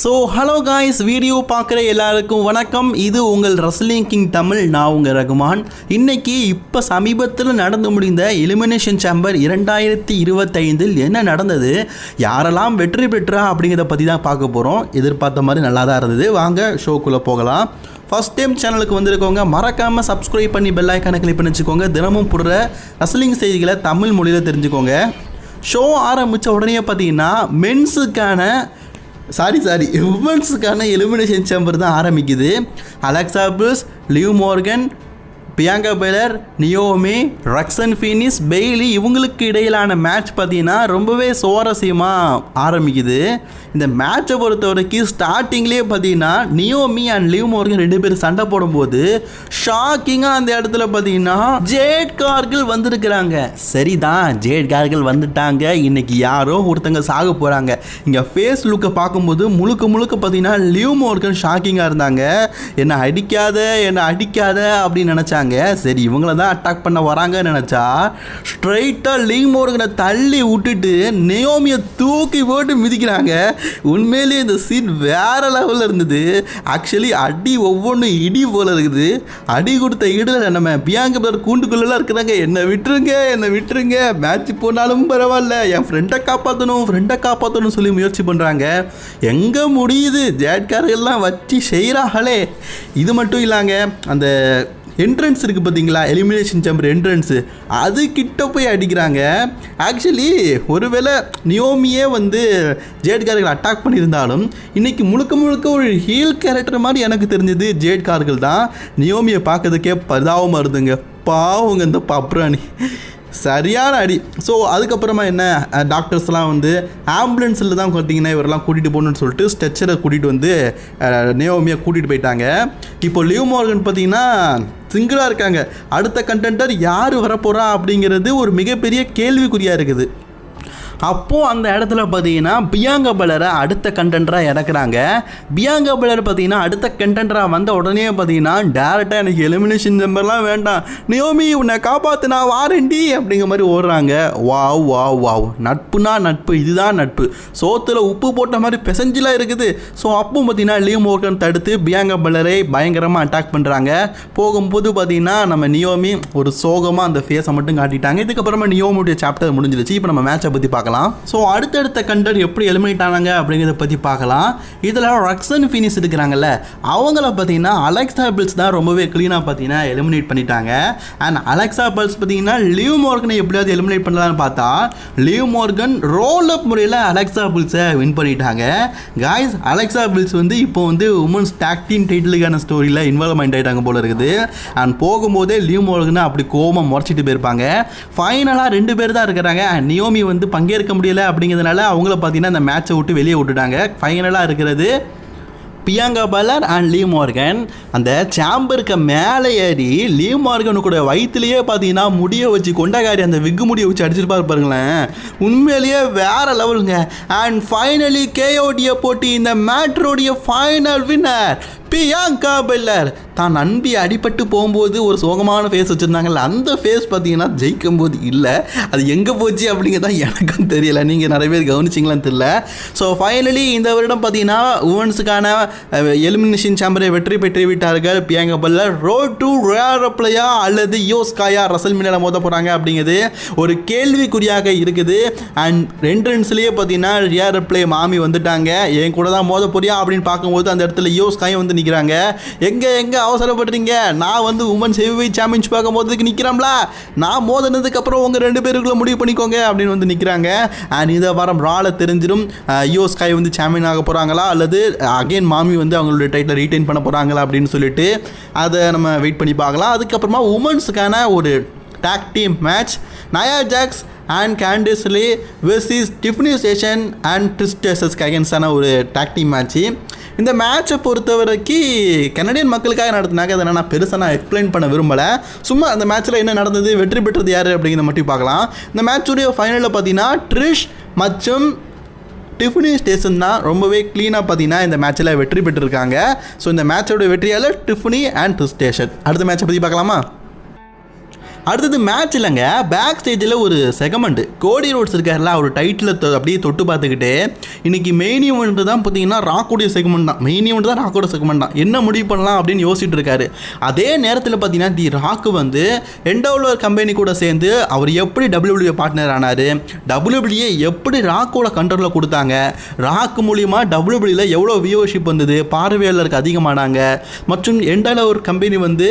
So hello guys video பார்க்குற எல்லாருக்கும் வணக்கம். இது உங்கள் ரஸ்லிங் கிங் தமிழ் நான் உங்கள் ரகுமான். இன்னைக்கு இப்போ சமீபத்தில் நடந்து முடிந்த எலிமினேஷன் சேம்பர் இரண்டாயிரத்தி இருபத்தைந்தில் என்ன நடந்தது? யாரெல்லாம் வெற்றி பெற்றா அப்படிங்கிறத பற்றி தான் பார்க்க போகிறோம் எதிர்பார்த்த மாதிரி நல்லா தான் இருந்தது. வாங்க ஷோக்குள்ளே போகலாம். ஃபர்ஸ்ட் டைம் சேனலுக்கு வந்திருக்கவங்க மறக்காமல் சப்ஸ்கிரைப் பண்ணி பெல் ஐக்கானை கிளிக் பண்ணி வச்சுக்கோங்க. தினமும் போடுற ரஸ்லிங் செய்திகளை தமிழ் மொழியில் தெரிஞ்சுக்கோங்க. ஷோ ஆரம்பித்த உடனே பார்த்தீங்கன்னா மென்ஸுக்கான சாரி சாரி உமன்ஸுக்கான எலிமினேஷன் சேம்பர் தான் ஆரம்பிக்குது. Alexa Bliss Liv Morgan Bianca Belair Naomi ரக்ஸன் ஃபீனிஸ் Bayley இவங்களுக்கு இடையிலான மேட்ச் பார்த்தீங்கன்னா ரொம்பவே சுவாரஸ்யமாக ஆரம்பிக்குது. இந்த மேட்சை பொறுத்த வரைக்கும் ஸ்டார்டிங்லேயே பார்த்தீங்கன்னா நியோமி அண்ட் லிவ் மோர்கன் ரெண்டு பேரும் சண்டை போடும்போது ஷாக்கிங்காக அந்த இடத்துல பார்த்தீங்கன்னா ஜேட் கார்கில் வந்திருக்கிறாங்க. சரிதான் ஜேட் கார்கில் வந்துட்டாங்க. இன்னைக்கு யாரோ ஒருத்தங்க சாக போகிறாங்க இங்கே ஃபேஸ் லுக்கை பார்க்கும்போது முழுக்க முழுக்க பார்த்தீங்கன்னா லிவ் மோர்கன் ஷாக்கிங்காக இருந்தாங்க. என்னை அடிக்காத என்னை அடிக்காத அப்படின்னு நினச்சாங்க. சரி இவங்கள தான் அட்டாக் பண்ண வராங்கன்னு நினச்சா ஸ்ட்ரைட்டாக லிவ் மோர்கனை தள்ளி விட்டுட்டு நியோமியை தூக்கி போட்டு மிதிக்கிறாங்க. உண்மையிலேயே இந்த சீன் வேற லெவலில் இருந்தது. ஆக்சுவலி அடி ஒவ்வொன்றும் இடி போல இருக்குது. அடி கொடுத்த இடில் நம்ம பியாங்க பிரதர் கூண்டுக்குள்ளெல்லாம் இருக்கிறாங்க. என்னை விட்டுருங்க என்னை விட்டுருங்க. மேட்ச் போனாலும் பரவாயில்ல. என் ஃப்ரெண்டை காப்பாற்றணும் ஃப்ரெண்டை காப்பாற்றணும் சொல்லி முயற்சி பண்ணுறாங்க எங்கே முடியுது? ஜேட்காரெல்லாம் வச்சு செய்கிறாங்களே இது மட்டும் இல்லாங்க அந்த என்ட்ரன்ஸ் இருக்குது பார்த்தீங்களா எலிமினேஷன் சேம்பர் என்ட்ரன்ஸு அது கிட்ட போய் அடிக்கிறாங்க. ஆக்சுவலி ஒருவேளை நியோமியே வந்து ஜேட்கார்கள் அட்டாக் பண்ணியிருந்தாலும் இன்றைக்கி முழுக்க முழுக்க ஒரு ஹீல் கேரக்டர் மாதிரி எனக்கு தெரிஞ்சது ஜேட்கார்கள் தான். நியோமியை பார்க்கறதுக்கே பரிதாபமாக இருந்துங்க. பாவங்க இந்த பப்ராணி சரியான அடி. ஸோ அதுக்கப்புறமா என்ன? டாக்டர்ஸ்லாம் வந்து ஆம்புலன்ஸில் தான் பார்த்தீங்கன்னா இவரெல்லாம் கூட்டிகிட்டு போகணுன்னு சொல்லிட்டு ஸ்ட்ரெச்சரை கூட்டிகிட்டு வந்து நேவோமியை கூட்டிகிட்டு போயிட்டாங்க. இப்போ லியூ மார்கன் பார்த்தீங்கன்னா சிங்கிளாக இருக்காங்க. அடுத்த கண்டென்டர் யார் வரப்போகிறா அப்படிங்கிறது ஒரு மிகப்பெரிய கேள்விக்குறியாக இருக்குது. அப்போது அந்த இடத்துல பார்த்தீங்கன்னா பியாங்கா பலரை அடுத்த கண்டென்டராக இறக்குறாங்க. பியாங்கா பலர் பார்த்தீங்கன்னா அடுத்த கண்டென்டராக வந்த உடனே பார்த்தீங்கன்னா டேரெக்டாக எனக்கு எலிமினேஷன் நம்பர்லாம் வேண்டாம். நியோமி உன்னை காப்பாற்று நான் வாரண்டி அப்படிங்கிற மாதிரி ஓடுறாங்க. Wow wow wow. நட்புனா நட்பு இதுதான் நட்பு. சோத்தில் உப்பு போட்ட மாதிரி பெசஞ்சிலாம் இருக்குது. ஸோ அப்போ பார்த்தீங்கன்னா லீவ் மோர்கன் தடுத்து பியாங்கா பலரை பயங்கரமாக அட்டாக் பண்ணுறாங்க போகும்போது பார்த்தீங்கன்னா நம்ம நியோமி ஒரு சோகமாக அந்த ஃபேஸை மட்டும் காட்டிட்டாங்க. இதுக்கப்புறமா நியோமியுடைய சாப்டர் முடிஞ்சிருச்சு. இப்போ நம்ம மேட்சை பற்றி பார்க்கலாம். ஸோ அடுத்தடுத்த கண்டர் எப்படி எலிமினேட் ஆனாங்க அப்படிங்கிறத பற்றி பார்க்கலாம். இதில் ரக்ஸன் ஃபினிஸ் இருக்கிறாங்கல்ல அவங்கள பார்த்தீங்கன்னா அலெக்ஸா பில்ஸ் தான் ரொம்பவே க்ளீனாக பார்த்தீங்கன்னா எலிமினேட் பண்ணிட்டாங்க. அண்ட் அலெக்ஸா பில்ஸ் பார்த்தீங்கன்னா லீவ் மோர்கனை எப்படியாவது எலிமினேட் பண்ணலான்னு பார்த்தா லீவ் மோர்கன் ரோல் அப் முறையில் அலெக்ஸா பில்ஸை வின் பண்ணிட்டாங்க. காய்ஸ் அலெக்சா பில்ஸ் வந்து இப்போ வந்து உமன்ஸ் டாக் டைட்டிலுக்கான ஸ்டோரியில் இன்வால்வ் ஆகிட்டாங்க போல இருக்குது. அண்ட் போகும்போதே லீவ் மோர்கனை அப்படி கோபம் முறைச்சிட்டு போயிருப்பாங்க. ஃபைனலாக ரெண்டு பேர் தான் இருக்கிறாங்க. அண்ட் நியோமி வந்து பங்கேற்க முடியல அப்படிங்கிறதுனால அவங்கள பார்த்தீங்கன்னா அந்த மேட்சை விட்டு வெளியே விட்டுட்டாங்க. ஃபைனலாக இருக்கிறது பியாங்கா பலர் அண்ட் லீ மார்கன். அந்த சாம்பருக்கு மேலே ஏறி லீ மார்கனு கூட வயிற்றுலேயே பார்த்தீங்கன்னா முடியை வச்சு கொண்டகாரி அந்த விக்கு முடியை வச்சு அடிச்சிருப்பாரு பாருங்களேன். உண்மையிலேயே வேற லெவலுங்க. அண்ட் ஃபைனலி கேஓடியை போட்டி இந்த மேட்ரோடைய ஃபைனல் வின்னர் பியாங்கா பெல்லர் தான் நம்பி அடிபட்டு போகும்போது ஒரு சோகமான ஃபேஸ் வச்சுருந்தாங்கல்ல அந்த ஃபேஸ் பார்த்தீங்கன்னா ஜெயிக்கும் போது இல்லை. அது எங்கே போச்சு அப்படிங்கிறத எனக்கும் தெரியல. நீங்கள் நிறைய பேர் கவனிச்சிங்களான்னு தெரியல. ஸோ ஃபைனலி இந்த வருடம் பார்த்தீங்கன்னா உமன்ஸுக்கான எலிமினேஷன் சாம்பரை வெற்றி பெற்று விட்டார்கள். பியாங்கா பெல்லர் ரோட் டு ரேரப்ளையா அல்லது யோஸ்காயா ரசல் மீனில் மோத போகிறாங்க அப்படிங்கிறது ஒரு கேள்விக்குறியாக இருக்குது. அண்ட் என்ட்ரன்ஸ்லேயே பார்த்தீங்கன்னா ரியாரப்ளே மாமி வந்துட்டாங்க. என் கூட தான் மோத போறியா அப்படின்னு பார்க்கும்போது அந்த இடத்துல யோஸ்காயும் வந்து நிற்கிறாங்க எங்கே எங்கே அவசரப்படுறீங்க? நான் வந்து உமன் சேவை சாம்பியன்ஷிப் பார்க்கும் போதுக்கு நிற்கிறோம்ல நான் மோதினதுக்கு அப்புறம் உங்கள் ரெண்டு பேருக்குள்ள முடிவு பண்ணிக்கோங்க அப்படின்னு வந்து நிற்கிறாங்க அண்ட் இதை வாரம் ரால தெரிஞ்சிடும் யோ ஸ்கை வந்து சாம்பியன் ஆக போகிறாங்களா அல்லது அகைன் மாமி வந்து அவங்களுடைய டைட்டில் ரீட்டைன் பண்ண போகிறாங்களா அப்படின்னு சொல்லிட்டு அதை நம்ம வெயிட் பண்ணி பார்க்கலாம். அதுக்கப்புறமா உமன்ஸுக்கான ஒரு tag team match Nia Jax and கேண்டிஸ்லி versus Tiffany Stratton and ட்ரிஸ்டர்ஸஸ் அகேன்ஸ்டான ஒரு டாக்டிங் மேட்ச் மேட்ச்சு இந்த மேட்சை பொறுத்த வரைக்கும் கனடியன் மக்களுக்காக நடத்தினாக்க அதை நான் பெருசாக நான் எக்ஸ்பிளைன் பண்ண விரும்பலை. சும்மா அந்த மேட்ச்சில் என்ன நடந்தது வெற்றி பெற்றது யார் அப்படிங்கிறத மட்டும் பார்க்கலாம். இந்த மேட்சுடைய ஃபைனலில் பார்த்தீங்கன்னா ட்ரிஷ் மற்றும் டிஃபனி ஸ்டேஷன் தான் ரொம்பவே க்ளீனாக பார்த்தீங்கன்னா இந்த மேட்ச்சில் வெற்றி பெற்றிருக்காங்க. ஸோ இந்த மேட்சோட வெற்றியாளர் டிஃபனி அண்ட் ஸ்டேஷன் அடுத்த மேட்சை பற்றி பார்க்கலாமா? அடுத்தது மேட்ச் இல்லைங்க. பேக் ஸ்டேஜில் ஒரு செகமெண்ட் கோடி ரோட்ஸ் இருக்கார்ல அவர் டைட்டில் அப்படியே தொட்டு பார்த்துக்கிட்டு இன்னைக்கு மெயின் ஈவெண்ட் தான் பார்த்தீங்கன்னா ராக்கோடைய செகமெண்ட் தான். மெயின் ஈவெண்ட் தான் ராக்கோட செகமெண்ட் தான். என்ன முடிவு பண்ணலாம் அப்படின்னு யோசிச்சுட்டு இருக்காரு. அதே நேரத்தில் பார்த்தீங்கன்னா தி ராக்கு வந்து எண்டோலர் கம்பெனி கூட சேர்ந்து அவர் எப்படி டபிள்யூபிள்யூ பார்ட்னர் ஆனார் டபிள்யூபிள்யூ எப்படி ராக்கோட கண்ட்ரோலில் கொடுத்தாங்க ராக் மூலியமாக டபிள்யூபிள்யூவில் எவ்வளோ வியூவர்ஷிப் வந்தது பார்வையாளருக்கு அதிகமானாங்க மற்றும் எண்டோலர் கம்பெனி வந்து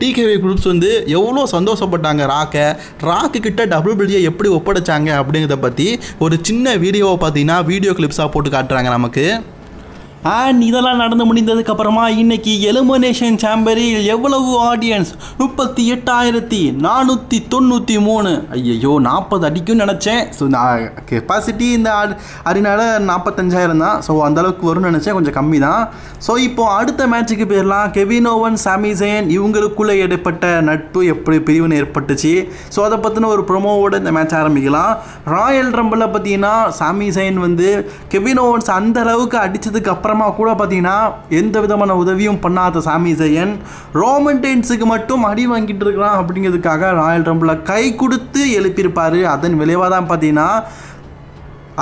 டிகேவி குரூப்ஸ் வந்து எவ்வளோ சந்தோஷப்பட்டாங்க ராக்கை? ராக்கு கிட்ட டபிள்யூபிள்யூ எப்படி ஒப்படைச்சாங்க அப்படிங்கிறத பற்றி ஒரு சின்ன வீடியோவை பார்த்தீங்கன்னா வீடியோ கிளிப்ஸாக போட்டு காட்டுறாங்க நமக்கு. அண்ட் இதெல்லாம் நடந்து முடிந்ததுக்கு அப்புறமா இன்னைக்கு எலுமினேஷன் சாம்பரில் எவ்வளவு ஆடியன்ஸ் முப்பத்தி எட்டாயிரத்தி நானூற்றி தொண்ணூற்றி மூணு. ஐயையோ நாற்பது அடிக்கும்னு நினச்சேன். ஸோ நான் கெப்பாசிட்டி இந்த அரினால நாற்பத்தஞ்சாயிரம் தான். ஸோ அந்தளவுக்கு வரும்னு நினச்சேன். கொஞ்சம் கம்மி தான். ஸோ இப்போ அடுத்த மேட்ச்சுக்கு போயிடலாம் கெவின் ஓவன் சாமி இவங்களுக்குள்ளே ஏற்பட்ட நட்பு எப்படி பிரிவினை ஏற்பட்டுச்சு. ஸோ அதை பற்றின ஒரு ப்ரொமோவோடு இந்த மேட்ச் ஆரம்பிக்கலாம். ராயல் ரம்பில் பார்த்தீங்கன்னா சாமி வந்து கெவின் ஓவன்ஸ் அந்த அளவுக்கு அடித்ததுக்கு அப்புறம் கூட பார்த்தீங்கன்னா எந்த விதமான உதவியும் பண்ணாத சாமி ஜெயன். ரோமன் டெயின்ஸுக்கு மட்டும் அடி வாங்கிட்டு இருக்கிறான் அப்படிங்கிறதுக்காக ராயல் ரம்பில் கை கொடுத்து எழுப்பியிருப்பார். அதன் விளைவாக தான் பார்த்தீங்கன்னா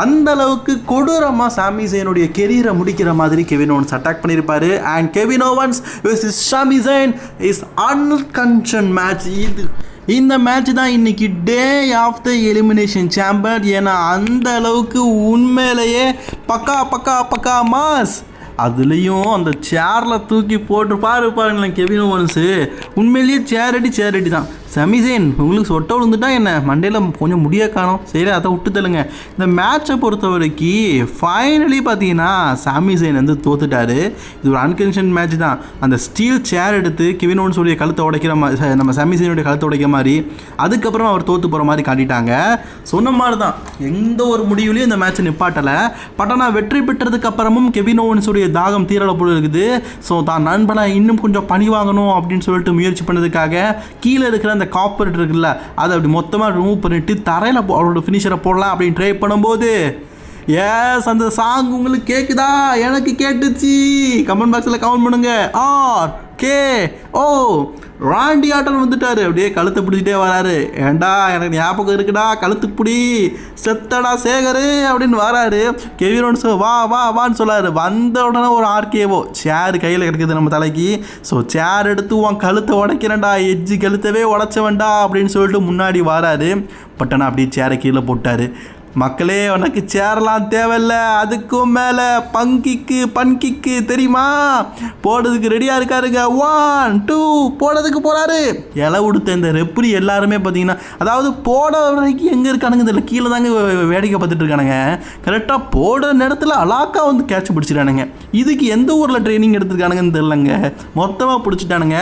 அந்த அளவுக்கு கொடூரமாக சாமி ஜெயனுடைய கெரியரை முடிக்கிற மாதிரி கெவின் ஓவன்ஸ் அட்டாக் பண்ணியிருப்பாரு. And Kevin Owens is Sami Zayn is அன்கன்ஷன் match இது இந்த மேட்ச் தான் இன்னைக்கு டே ஆஃப் த எலிமினேஷன் சாம்பர் ஏன்னா அந்த அளவுக்கு உண்மையிலேயே பக்கா பக்கா பக்கா மாஸ். அதுலேயும் அந்த சேரில் தூக்கி போட்டு பாரு பாருங்களேன் கெவின் ஓன்ஸு உண்மையிலேயே சேர் அடி சேர் அடி தான். சமிசேன் உங்களுக்கு சொட்ட விழுந்துட்டா என்ன? மண்டையில் கொஞ்சம் முடிய காணும். சரி அதை விட்டு தள்ளுங்க. இந்த மேட்சை பொறுத்த வரைக்கும் ஃபைனலி பார்த்தீங்கன்னா சாமிசேன் வந்து தோத்துட்டாரு. இது ஒரு அன்கன்ஷன் மேட்ச் தான். அந்த ஸ்டீல் சேர் எடுத்து கெவின் ஓவன்ஸுடைய கழுத்தை உடைக்கிற மாதிரி நம்ம சாமிசேனுடைய கழுத்தை உடைக்கிற மாதிரி அதுக்கப்புறம் அவர் தோத்து போகிற மாதிரி காட்டிட்டாங்க. சொன்ன மாதிரி தான். எந்த ஒரு முடிவுலையும் இந்த மேட்ச்சை நிப்பாட்டலை. பட் ஆனால் வெற்றி பெற்றதுக்கு அப்புறமும் கெவின் ஓவன்ஸுடைய தாகம் தீரல போல இருக்குது. ஸோ தான் நண்பனை இன்னும் கொஞ்சம் பணி வாங்கணும் அப்படின்னு சொல்லிட்டு முயற்சி பண்ணதுக்காக கீழே இருக்கிற அந்த காப்பரேட் இருக்குல்ல அதை அப்படி மொத்தமாக ரிமூவ் பண்ணிவிட்டு தரையில் அவரோட ஃபினிஷரை போடலாம் அப்படின்னு ட்ரை பண்ணும்போது எஸ் அந்த சாங் உங்களுக்கு கேட்குதா எனக்கு கேட்டுச்சு. கமெண்ட் பாக்ஸில் கமெண்ட் பண்ணுங்க. ஆர் கே ஓ ராண்டி ஆட்டன் வந்துட்டாரு. அப்படியே கழுத்தை பிடிச்சிட்டே வராரு. ஏண்டா எனக்கு ஞாபகம் இருக்குடா கழுத்து பிடி. செத்தடா சேகரு அப்படின்னு வராரு. கெவிரோன்ஸ் வா வா வான்னு சொல்லாரு. வந்த உடனே ஒரு ஆர்கேவோ சேர் கையில் கிடைக்குது நம்ம தலைக்கு. ஸோ சேர் எடுத்து உன் கழுத்தை உடைக்கிறேன்டா. எஜ்ஜு கழுத்தவே உடைச்சவன்டா அப்படின்னு சொல்லிட்டு முன்னாடி வராரு. பட் ஆனால் அப்படியே சேரை கீழே போட்டார். மக்களே உனக்கு சேரலாம் தேவையில்ல. அதுக்கும் மேலே பங்கிக்கு பன்கிக்கு தெரியுமா? போடுறதுக்கு ரெடியாக இருக்காருங்க. ஒன் டூ போடுறதுக்கு போகிறாரு இலை உடுத்த இந்த ரெப்ரி எல்லாருமே பார்த்தீங்கன்னா அதாவது போட வரைக்கும் எங்கே இருக்கானுங்க இதில் கீழே தாங்க வேடிக்கை பார்த்துட்டு இருக்கானுங்க. கரெக்டாக போடுற நேரத்தில் அலாக்கா வந்து கேட்ச் பிடிச்சிட்டானுங்க. இதுக்கு எந்த ஊரில் ட்ரைனிங் எடுத்துருக்கானுங்கன்னு தெரிலங்க மொத்தமாக பிடிச்சிட்டானுங்க.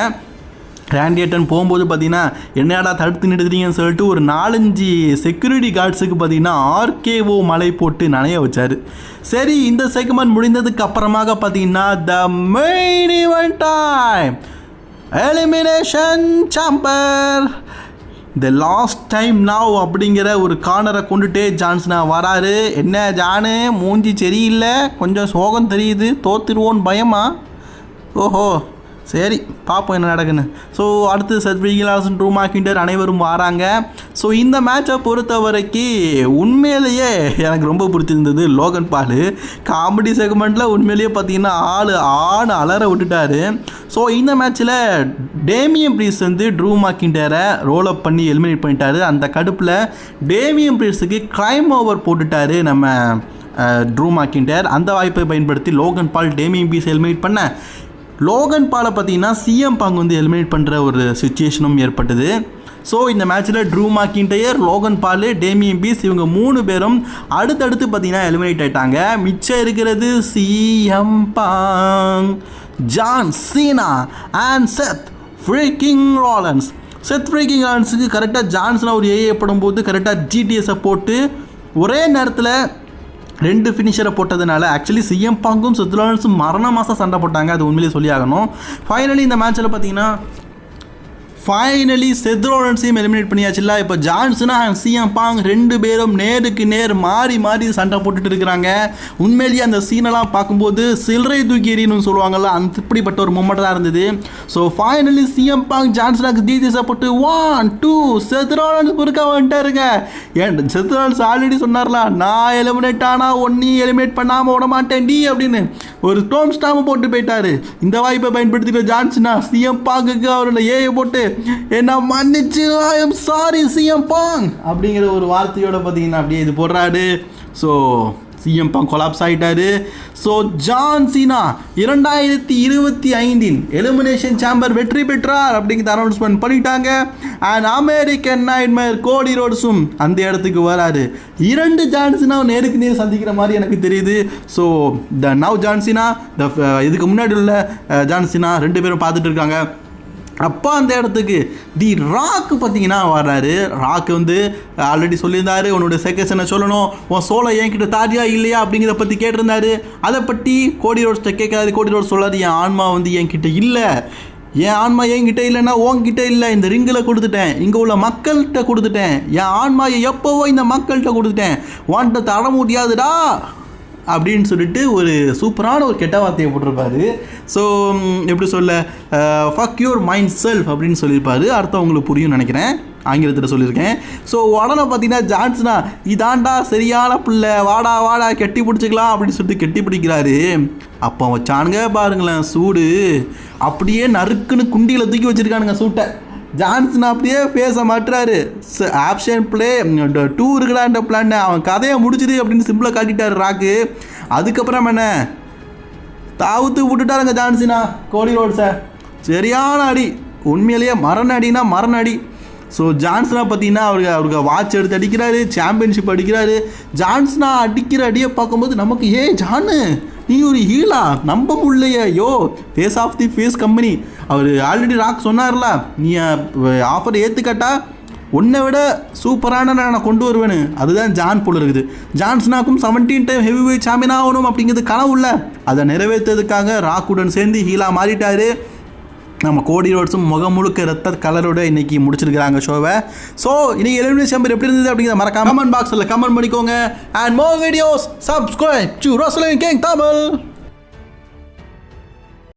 ரேண்டியட்டன் போகும்போது பார்த்தீங்கன்னா என்னடா தடுத்து நிறுத்துறீங்கன்னு சொல்லிட்டு ஒரு நாலஞ்சு செக்யூரிட்டி கார்ட்ஸுக்கு பார்த்தீங்கன்னா ஆர்கேஓ மலை போட்டு நனைய வச்சார். சரி இந்த செக்மெண்ட் முடிந்ததுக்கு அப்புறமாக பார்த்தீங்கன்னா the main event time elimination chamber the last time now அப்படிங்கிற ஒரு கார்னரை கொண்டுட்டே ஜான்ஸ்னா வராரு. என்ன ஜானு மூஞ்சி சரியில்லை கொஞ்சம் சோகம் தெரியுது தோத்துருவோன்னு பயமா? ஓஹோ. சரி பார்ப்போம் என்ன நடக்குன்னு. ஸோ அடுத்து சத்விகிலாசன் ட்ரூ கிண்டர் அனைவரும் வராங்க. ஸோ இந்த மேட்சை பொறுத்த வரைக்கும் உண்மையிலேயே எனக்கு ரொம்ப பிடிச்சிருந்தது லோகன் பால். காமெடி செக்மெண்ட்டில் உண்மையிலேயே பார்த்தீங்கன்னா ஆள் ஆண் அலற விட்டுட்டாரு. ஸோ இந்த மேட்ச்சில் டேமியம் ப்ரீஸ் வந்து ட்ரூ மாக்கிண்டரை ரோல் அப் பண்ணி எலிமினேட் பண்ணிட்டாரு. அந்த கடுப்பில் டேமியம் ப்ரீஸுக்கு க்ரைம் ஓவர் போட்டுட்டாரு நம்ம ட்ரூ மாக்கிண்டர் அந்த வாய்ப்பை பயன்படுத்தி Logan Paul Damian Priest eliminate பண்ண லோகன் பாலை பார்த்தீங்கன்னா சிஎம் பாங் வந்து எலிமினேட் பண்ணுற ஒரு சுச்சுவேஷனும் ஏற்பட்டது. ஸோ இந்த மேட்ச்சில் Drew McIntyre Logan Paul Damian Priest இவங்க மூணு பேரும் அடுத்தடுத்து பார்த்தீங்கன்னா எலிமினேட் ஆயிட்டாங்க. மிச்சம் இருக்கிறது CM Punk John Cena and Seth freaking Rollins Seth freaking ராலன்ஸுக்கு கரெக்டாக ஜான்சன் ஒரு ஏஏ படும்போது கரெக்டாக ஜிடிஎஸை போட்டு ஒரே நேரத்தில் ரெண்டு ஃபினிஷரை போட்டதுனால ஆக்சுவலி சிஎம் பாங்கும் சுத்துலான்ஸும் மரண மாதம் சண்டை போட்டாங்க அது உண்மையிலேயே சொல்லி ஆகணும் ஃபைனலி இந்த மேட்ச்சில் பார்த்தீங்கன்னா ஃபைனலி செத்ரோலன்ஸையும் எலிமினேட் பண்ணியாச்சுல்ல? இப்போ ஜான்சனா சிஎம் பாங் ரெண்டு பேரும் நேருக்கு நேர் மாறி மாறி சண்டை போட்டுட்டு இருக்கிறாங்க. உண்மையிலேயே அந்த சீனெல்லாம் பார்க்கும்போது சில்லறை தூக்கி எறியணும்னு சொல்லுவாங்கல்ல அந்த இப்படிப்பட்ட ஒரு மூமெண்ட் தான் இருந்தது. ஸோ ஃபைனலி சிஎம் பாங் ஜான்சனாக்கு தீதிசை போட்டு ஒன் டூ செத்ரோலன்ஸ் குறுக்க வந்துட்டாருங்க ஏன் செத்ரோலன்ஸ் ஆல்ரெடி சொன்னார்ல நான் எலிமினேட் ஆனால் ஒன்னையும் எலிமினேட் பண்ணாமல் விட மாட்டேன் டி அப்படின்னு. ஒரு டோம் ஸ்டாம்பு போட்டு போயிட்டாரு. இந்த வாய்ப்பை பயன்படுத்திட்டு ஜான்சனா சிஎம் பாங்குக்கு அவரோட ஏஐ போட்டு என்ன மன்னிச்சு I am sorry CM Punk அப்படிங்கிற ஒரு வார்த்தையோட பார்த்தீங்கன்னா அப்படியே இது போடுறாரு. ஸோ சிஎம் பாங் கொலாப்ஸ் ஆகிட்டாரு ஸோ ஜான் சீனா இரண்டாயிரத்தி இருபத்தி ஐந்தின் எலிமினேஷன் சாம்பர் வெற்றி பெற்றார் அப்படிங்கிறத அனௌன்ஸ்மெண்ட் பண்ணிட்டாங்க. அண்ட் அமெரிக்கன் நைட்மேர் கோடி ரோட்ஸும் அந்த இடத்துக்கு வராரு. இரண்டு ஜான்சினா நேருக்கு நேர் சந்திக்கிற மாதிரி எனக்கு தெரியுது. So the now John Cena the இதுக்கு முன்னாடி உள்ள uh, ஜான்சினா ரெண்டு பேரும் பார்த்துட்டு இருக்காங்க. அப்பா அந்த இடத்துக்கு. தி ராக்கு பார்த்தீங்கன்னா வர்றாரு. ராக்கு வந்து ஆல்ரெடி சொல்லியிருந்தாரு. உன்னோட செகஷனை சொல்லணும்? உன் சோலை என்கிட்ட தாரியா இல்லையா? அப்படிங்கிறத பற்றி கேட்டிருந்தாரு. அதை பற்றி கோடி ரோட்ஸ்கிட்ட கேட்காது. கோடி ரோட் சொல்லாது என் ஆன்மா வந்து என்கிட்ட இல்லை. என் ஆன்மா என்கிட்ட இல்லைன்னா உன்கிட்ட இல்லை. இந்த ரிங்கில் கொடுத்துட்டேன். இங்கே உள்ள மக்கள்கிட்ட கொடுத்துட்டேன். என் ஆன்மாயை எப்போவோ இந்த மக்கள்கிட்ட கொடுத்துட்டேன். உன்கிட்ட தர முடியாதுடா அப்படின்னு சொல்லிட்டு ஒரு சூப்பரான ஒரு கெட்ட வார்த்தையை போட்டிருப்பாரு. ஸோ எப்படி சொல்ல ஃபக் யூர் மைண்ட் செல்ஃப் அப்படின்னு சொல்லியிருப்பாரு. அர்த்தம் உங்களுக்கு புரியும் நினைக்கிறேன். ஆங்கிலத்தில் சொல்லியிருக்கேன். ஸோ உடனே பார்த்தீங்கன்னா ஜான்சனா இதாண்டா சரியான பிள்ளை வாடா வாடா கெட்டி பிடிச்சிக்கலாம் அப்படின்னு சொல்லிட்டு கெட்டி பிடிக்கிறாரு. அப்போ வச்சானுங்க பாருங்களேன் சூடு. அப்படியே நறுக்குன்னு குண்டியில் தூக்கி வச்சுருக்கானுங்க சூட்டை. ஜான்சன் அப்படியே பேச மாட்டுறாரு. ஆப்ஷன் பிளே டூ இருக்குடான்ற பிளான் அவன் கதையை முடிச்சுது அப்படின்னு சிம்பிளாக காட்டிட்டாரு ராக்கு அதுக்கப்புறம் என்ன? தாவுத்து விட்டுட்டாருங்க ஜான்சினா கோடி ரோட்ஸை. சரியான அடி. உண்மையிலேயே மரண அடினா மரண அடி. ஸோ ஜான்சனா பார்த்தீங்கன்னா அவருக்கு அவருக்கு வாட்ச் எடுத்து அடிக்கிறாரு சாம்பியன்ஷிப் அடிக்கிறாரு. ஜான்சனா அடிக்கிற அடியை பார்க்கும்போது நமக்கு ஏ ஜானு நீ ஒரு ஹீலா நம்ப முடியலையே. Yo face of the face company our already Rock சொன்னார்ல நீ ஆஃபர் ஏற்றுக்கட்டா உன்னை விட சூப்பரான நான் கொண்டு வருவேன்னு அதுதான் ஜான் போல இருக்குது. ஜான்ஸ்னாக்கும் seventeen time heavyweight champion ஆகணும் அப்படிங்கிறது கனவு இல்லை அதை நிறைவேற்றதுக்காக ராக்குடன் சேர்ந்து ஹீலா மாறிட்டாரு. நம்ம கோடி ரோட்ஸும் முகம் முழுக்க ரத்த கலரோட இன்னைக்கு முடிச்சிருக்கிறாங்க ஷோவை. ஸோ இன்னைக்கு எலிமினேஷன் சாம்பர் எப்படி இருந்தது அப்படிங்கிறத மறக்காம கமெண்ட் பாக்ஸில் கமெண்ட் பண்ணிக்கோங்க. And more videos subscribe to Rosalin gang Tamil